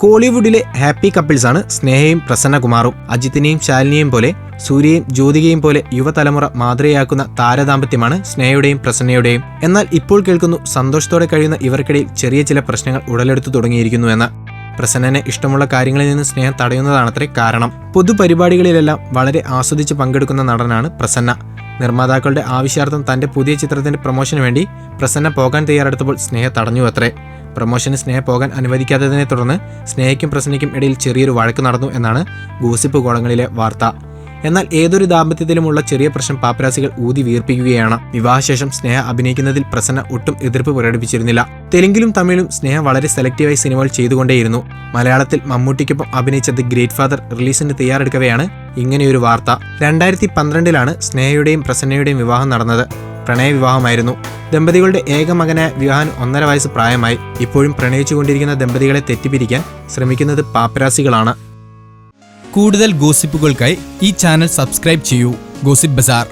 കോളിവുഡിലെ happy കപ്പിൾസാണ് സ്നേഹയും പ്രസന്നകുമാറും അജിത്തിനെയും ശാലിനിയെയും പോലെ സൂര്യയും ജ്യോതികയും പോലെ യുവതലമുറ മാതൃകയാക്കുന്ന താരദാമ്പത്യമാണ് സ്നേഹയുടെയും പ്രസന്നയുടെയും. എന്നാൽ ഇപ്പോൾ കേൾക്കുന്നു സന്തോഷത്തോടെ കഴിയുന്ന ഇവർക്കിടയിൽ ചെറിയ ചില പ്രശ്നങ്ങൾ ഉടലെടുത്തു തുടങ്ങിയിരിക്കുന്നു എന്ന്. പ്രസന്നനെ ഇഷ്ടമുള്ള കാര്യങ്ങളിൽ നിന്ന് സ്നേഹം തടയുന്നതാണത്രേ കാരണം. പൊതുപരിപാടികളിലെല്ലാം വളരെ ആസ്വദിച്ച് പങ്കെടുക്കുന്ന നടനാണ് പ്രസന്ന. നിർമ്മാതാക്കളുടെ ആവശ്യാർത്ഥം തന്റെ പുതിയ ചിത്രത്തിന്റെ പ്രൊമോഷന് വേണ്ടി പ്രസന്ന പോകാൻ തയ്യാറെടുത്തപ്പോൾ സ്നേഹ തടഞ്ഞു അത്രേ. പ്രൊമോഷന് സ്നേഹ പോകാൻ അനുവദിക്കാത്തതിനെ തുടർന്ന് സ്നേഹയ്ക്കും പ്രസന്നയ്ക്കും ഇടയിൽ ചെറിയൊരു വഴക്ക് നടന്നു എന്നാണ് ഗൂസിപ്പ് കോളങ്ങളിലെ വാർത്ത. എന്നാൽ ഏതൊരു ദാമ്പത്യത്തിലുമുള്ള ചെറിയ പ്രശ്നം പാപ്പരാസികൾ ഊതി വീർപ്പിക്കുകയാണ്. വിവാഹശേഷം സ്നേഹ അഭിനയിക്കുന്നതിൽ പ്രസന്ന ഒട്ടും എതിർപ്പ് പ്രകടിപ്പിച്ചിരുന്നില്ല. തെലുങ്കിലും തമിഴിലും സ്നേഹ വളരെ സെലക്റ്റീവായി സിനിമകൾ ചെയ്തുകൊണ്ടേയിരുന്നു. മലയാളത്തിൽ മമ്മൂട്ടിക്കൊപ്പം അഭിനയിച്ച ദി ഗ്രേറ്റ് ഫാദർ റിലീസിന് തയ്യാറെടുക്കവെയാണ് ഇങ്ങനെയൊരു വാർത്ത. രണ്ടായിരത്തി പന്ത്രണ്ടിലാണ് സ്നേഹയുടെയും പ്രസന്നയുടെയും വിവാഹം നടന്നത്. പ്രണയ വിവാഹമായിരുന്നു ദമ്പതികളുടെ ഏക മകനായ വിവാഹം ഒന്നര വയസ്സ് പ്രായമായി ഇപ്പോഴും പ്രണയിച്ചുകൊണ്ടിരിക്കുന്ന ദമ്പതികളെ തെറ്റിപ്പിരിക്കാൻ ശ്രമിക്കുന്നത് പാപ്പരാസികളാണ്. കൂടുതൽ ഗോസിപ്പുകൾക്കായി ഈ ചാനൽ സബ്സ്ക്രൈബ് ചെയ്യൂ. Gossip bazaar.